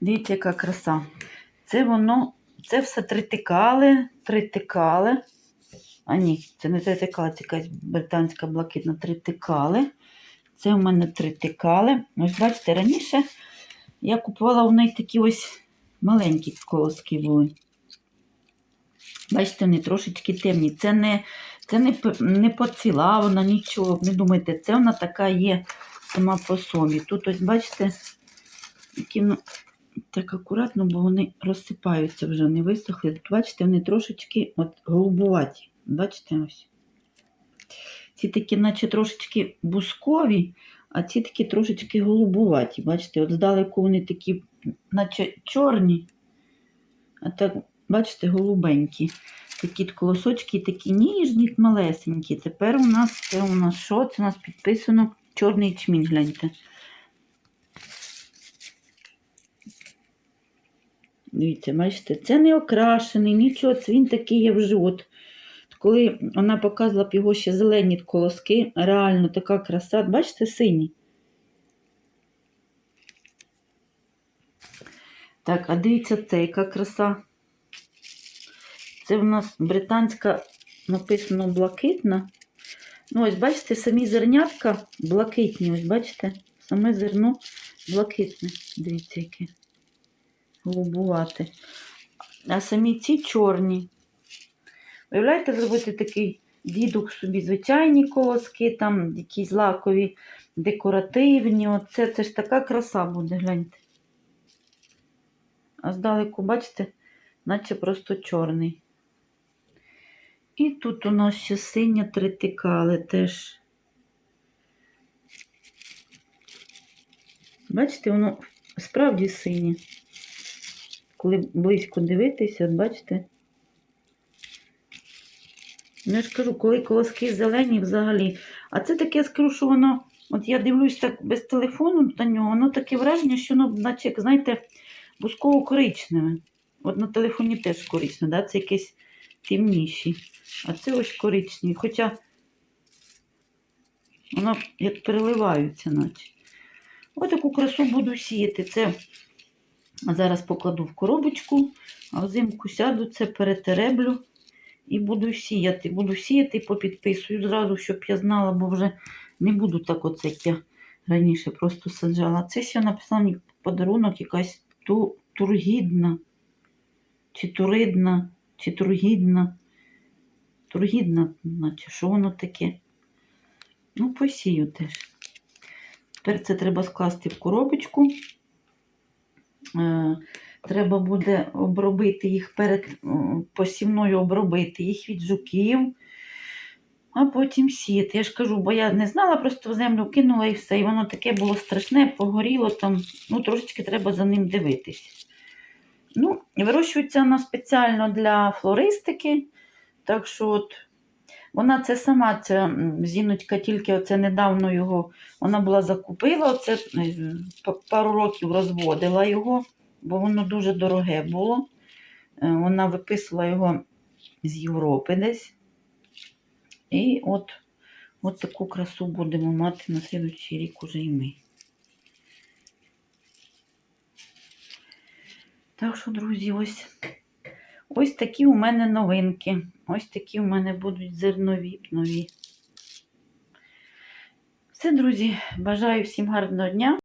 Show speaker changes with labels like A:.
A: Дивіться, яка краса. Це воно, це все тритикали, тритикали. А ні, це не тритикали, це якась британська блакитна тритикали. Це у мене тритикали. Ось бачите, раніше я купувала у неї такі ось маленькі колоски були. Бачите, вони трошечки темні. Це не, це не, не поцілавана, нічого. Не думайте, це вона така є сама по собі. Тут ось, бачите, які, ну, так акуратно, бо вони розсипаються вже, не висохли. Бачите, вони трошечки от, голубуваті. Бачите ось. Ці такі, наче трошечки бускові, а ці такі трошечки голубуваті. Бачите, от здалеку вони такі, наче чорні, а так, бачите, голубенькі. Такі колосочки, такі ніжні, малесенькі. Тепер у нас це у нас що? Це у нас підписано чорний чмінь, гляньте. Дивіться, бачите, це не окрашений, нічого, це він такий є вже. От, коли вона показувала б його ще зелені колоски, реально така краса. Бачите, синій. Так, а дивіться, це яка краса. Це в нас британська написано блакитна. Ну, ось бачите, самі зернятка блакитні, ось бачите, саме зерно блакитне. Дивіться, яке голубувате. А самі ці чорні. Уявляєте, зробити такий дідух собі звичайні колоски, там якісь лакові, декоративні. Оце це ж така краса буде, гляньте. А здалеку, бачите, наче просто чорний. І тут у нас ще синя тритикали теж. Бачите, воно справді синє. Коли близько дивитися, от бачите. Ну, я ж кажу, коли колоски зелені взагалі. А це таке, я скажу, що воно, от я дивлюсь так без телефону на нього, воно таке враження, що воно, наче, як, знаєте, бусково-коричневе. От на телефоні теж коричневе, да? це якесь темніші. А це ось коричневі. Хоча воно як переливаються, наче. Ось таку красу буду сіяти. Це зараз покладу в коробочку, а взимку сяду, це перетереблю і буду сіяти. Буду сіяти попідписую зразу, щоб я знала, бо вже не буду так оце, як я раніше просто саджала. Це ще написала мені подарунок якась ту, тургідна, чи туридна, чи тургідна. Тургідна, наче що воно таке? Ну, посію теж. Тепер це треба скласти в коробочку. Е, Треба буде обробити їх перед посівною обробити їх від жуків, а потім сіяти. Я ж кажу, бо я не знала, просто в землю кинула і все. І воно таке було страшне, погоріло там. Ну, трошечки треба за ним дивитись. Ну, вирощується вона спеціально для флористики. Так що от вона це сама, ця зіночка, тільки оце недавно його вона була закупила, оце е, пару років розводила його, бо воно дуже дороге було. Е, Вона виписувала його з Європи десь. І от, от таку красу будемо мати на слідуючий рік уже і ми. Так що, друзі, ось, ось такі у мене новинки. Ось такі у мене будуть зернові нові. Все, друзі, бажаю всім гарного дня.